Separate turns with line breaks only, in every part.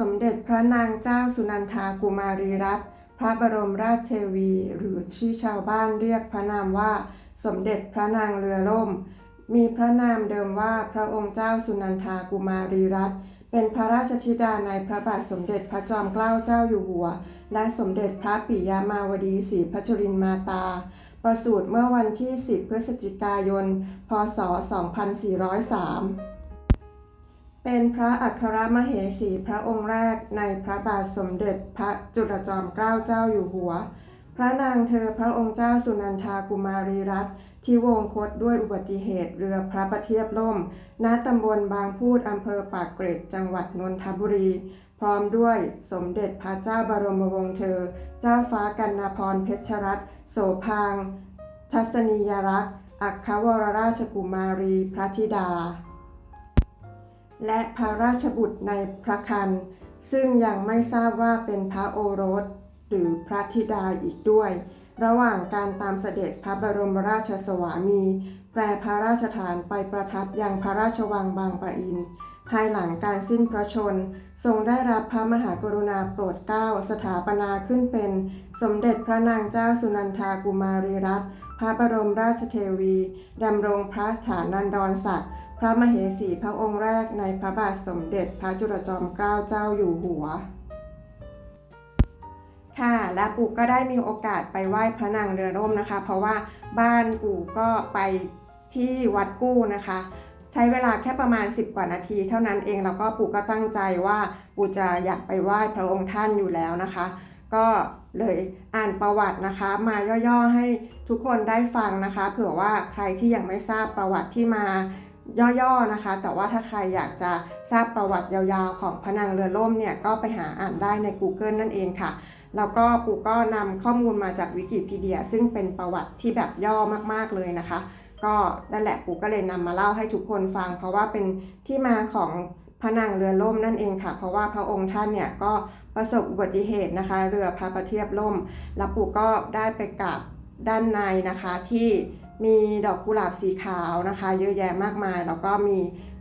สมเด็จพระนางเจ้าสุนันทากุมารีรัตน์พระบรมราชเทวี หรือที่ชาวบ้านเรียกพระนามว่า สมเด็จพระนางเรือล่ม มีพระนามเดิมว่าพระองค์เจ้าสุนันทากุมารีรัตน์เป็นพระราชธิดาในพระบาทสมเด็จพระจอมเกล้าเจ้าอยู่หัว และสมเด็จพระปิยมาวดีศรีพัชรินมาตา ประสูติเมื่อวันที่ 10 พฤศจิกายน พศ 2403 เป็นพระอัครมเหสีพระองค์แรกในพระบาทสมเด็จพระจุลจอมเกล้าเจ้าอยู่หัว พระนางเธอพระองค์เจ้าสุนันทากุมารีรัตน์ที่วงคตด้วยอุบัติเหตุเรือพระประเทียบล่ม ณ ตำบลบางพูดอำเภอปากเกร็ดจังหวัดนนทบุรี พร้อมด้วยสมเด็จพระเจ้าบรมวงศ์เธอ เจ้าฟ้ากันนาพรเพชรรัตน์โสพาง ทัศนียรักษ์อัครวรราชกุมารีพระธิดา และพระราชบุตรในพระคัน ซึ่งยังไม่ทราบว่าเป็นพระโอรส หรือพระธิดาอีกด้วย ระหว่างการตามเสด็จพระบรมราชสวามี แปรพระราชฐานไปประทับยังพระราชวังบางปะอิน ภายหลังการสิ้นพระชน ทรงได้รับพระมหากรุณาโปรดเกล้าสถาปนาขึ้นเป็น สมเด็จพระนางเจ้าสุนันทากุมารีรัตน์พระบรมราชเทวีดำรงพระฐานันดรศักดิ์ พระมเหสีพระองค์แรกในพระบาทสมเด็จพระจุลจอมเกล้าเจ้าอยู่หัว ค่ะ และปู่ก็ได้มีโอกาสไปไหว้พระนางเรือร่มนะคะ เพราะว่าบ้านปู่ก็ไปที่วัดกู้นะคะ ใช้เวลาแค่ประมาณ 10 กว่านาที เท่านั้นเองแล้วก็ปู่ก็ตั้งใจว่าปู่จะอยากไปไหว้พระองค์ท่านอยู่แล้วนะคะ ก็เลยอ่านประวัตินะคะ มาย่อๆให้ทุกคนได้ฟังนะคะ เผื่อว่าใครที่ยังไม่ทราบประวัติที่มา ย่อๆนะคะ แต่ว่าถ้าใครอยากจะทราบประวัติยาวๆ ของพนางเรือล่มเนี่ยก็ไปหาอ่านได้ใน Google นั่นเองค่ะ แล้วก็ปูก็นำข้อมูลมาจากวิกิพีเดีย ซึ่งเป็นประวัติที่แบบย่อมากๆเลยนะคะ ก็นั่นแหละปูก็เลยนำมาเล่าให้ทุกคนฟัง เพราะว่าเป็นที่มาของพนางเรือล่มนั่นเองค่ะ เพราะว่าพระองค์ท่านเนี่ยก็ประสบอุบัติเหตุนะคะ เรือพระประเทียบล่ม แล้วปูก็ได้ไปกราบด้านในนะคะที่ มีดอกกุหลาบสีขาวนะคะ เยอะแยะมากมาย แล้วก็มี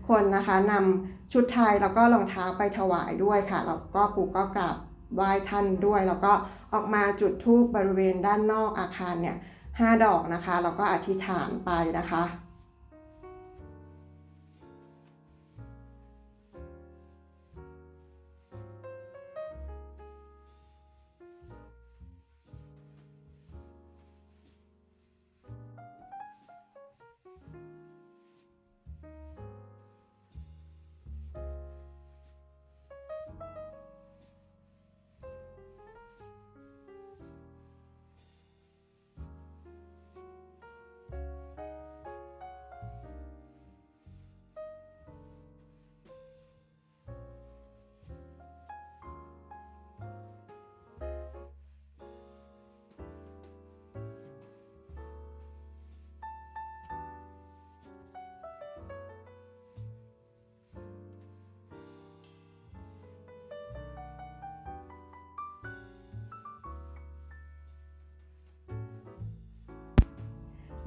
คนนะคะนำชุดไทยแล้วก็รองเท้าไปถวายด้วยค่ะแล้วก็ปู่ก็กราบไหว้ท่านด้วย แล้วก็ออกมาจุดธูปบริเวณด้านนอกอาคารเนี่ยห้าดอกนะคะแล้วก็อธิษฐานไปนะคะ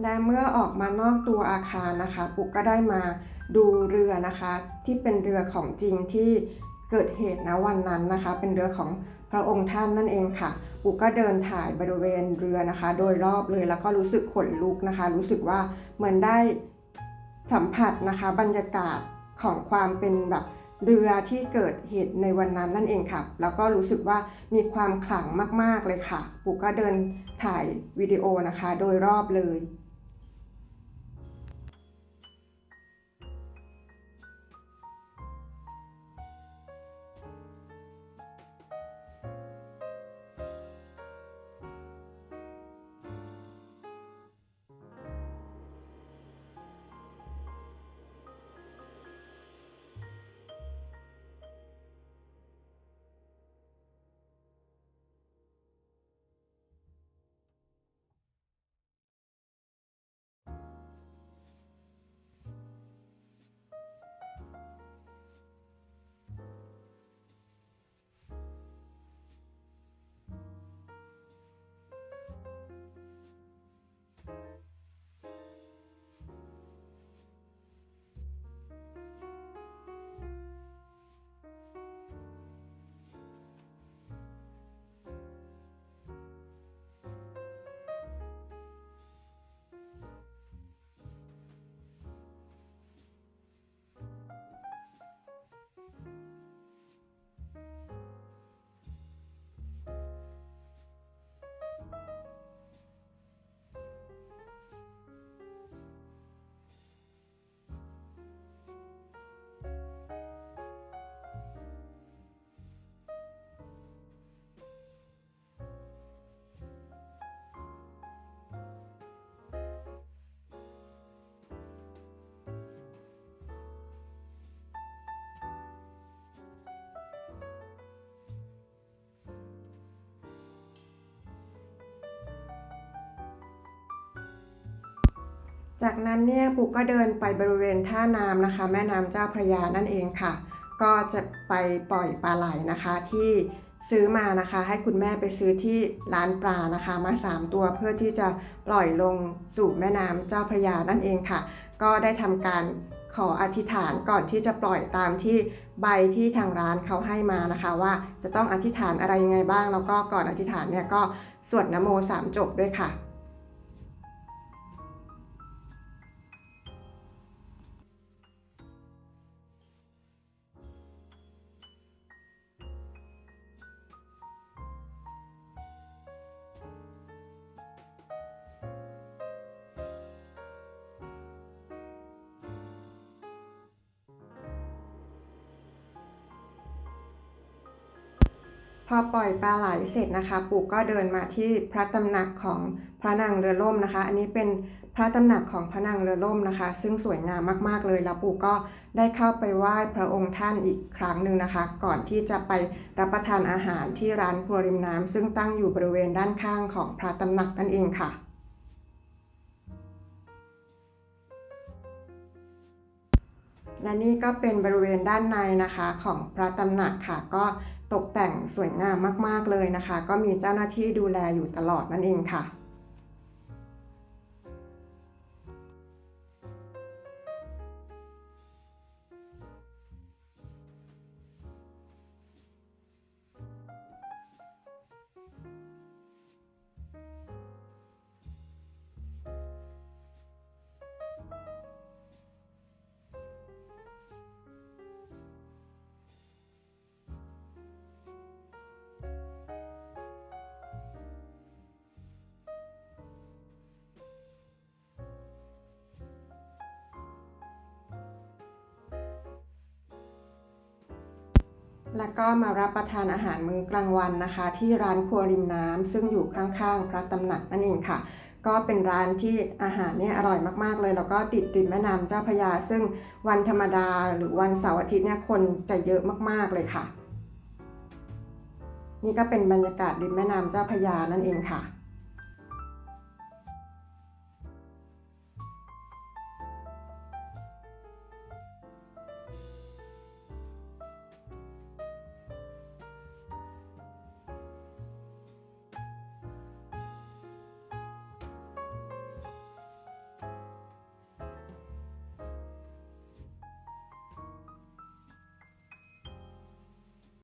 และเมื่อออกมานอกตัวอาคารนะคะ ปุ๊กก็ได้มาดูเรือนะคะ ที่เป็นเรือของจริงที่เกิดเหตุนะวันนั้นนะคะ เป็นเรือของพระองค์ท่านนั่นเองค่ะ ปุ๊กก็เดินถ่ายบริเวณเรือนะคะ โดยรอบเลยแล้วก็รู้สึกขนลุกนะคะ รู้สึกว่าเหมือนได้สัมผัสนะคะ บรรยากาศของความเป็นแบบเรือที่เกิดเหตุในวันนั้นนั่นเองค่ะ แล้วก็รู้สึกว่ามีความขลังมาก ๆ เลยค่ะ ปุ๊กก็เดินถ่ายวิดีโอนะคะ โดยรอบเลย จากนั้นเนี่ยปู่ก็เดินไปบริเวณท่าน้ำนะคะ แม่น้ำเจ้าพระยานั่นเองค่ะ ก็จะไปปล่อยปลาไหลนะคะที่ซื้อมานะคะ ให้คุณแม่ไปซื้อที่ร้านปลานะคะ มา 3 ตัวเพื่อที่จะปล่อยลงสู่แม่น้ำเจ้าพระยานั่นเองค่ะ ก็ได้ทำการขออธิษฐานก่อนที่จะปล่อยตามที่ใบที่ทางร้านเขาให้มานะคะ ว่าจะต้องอธิษฐานอะไรยังไงบ้าง แล้วก็ก่อนอธิษฐานเนี่ยก็สวดนโมสามจบด้วยค่ะ อปล่อยปลาไหลเสร็จนะคะ ปู่ก็เดินมาที่พระตำหนักของพระนางเรือล่มนะคะ อันนี้เป็นพระตำหนักของพระนางเรือล่มนะคะ ซึ่งสวยงามมากๆเลยแล้วปู่ก็ได้เข้าไปไหว้พระองค์ท่านอีกครั้งหนึ่งนะคะ ก่อนที่จะไปรับประทานอาหารที่ร้านครัวริมน้ำซึ่งตั้งอยู่บริเวณด้านข้างของพระตำหนักนั่นเองค่ะและนี่ก็เป็นบริเวณด้านในนะคะของพระตำหนักค่ะ ก็ ตกแต่งสวยงามมาก ๆ เลยนะคะ ก็มีเจ้าหน้าที่ดูแลอยู่ตลอดนั่นเองค่ะ แล้วก็มารับประทานอาหารมื้อกลางวันนะคะ ที่ร้านครัวริมน้ำซึ่งอยู่ข้างๆ พระตำหนักนั่นเองค่ะ ก็เป็นร้านที่อาหารเนี่ยอร่อยมากๆเลย แล้วก็ติดริมแม่น้ำเจ้าพยา ซึ่งวันธรรมดาหรือวันเสาร์อาทิตย์เนี่ยคนจะเยอะมากๆเลยค่ะ นี่ก็เป็นบรรยากาศริมแม่น้ำเจ้าพยานั่นเองค่ะ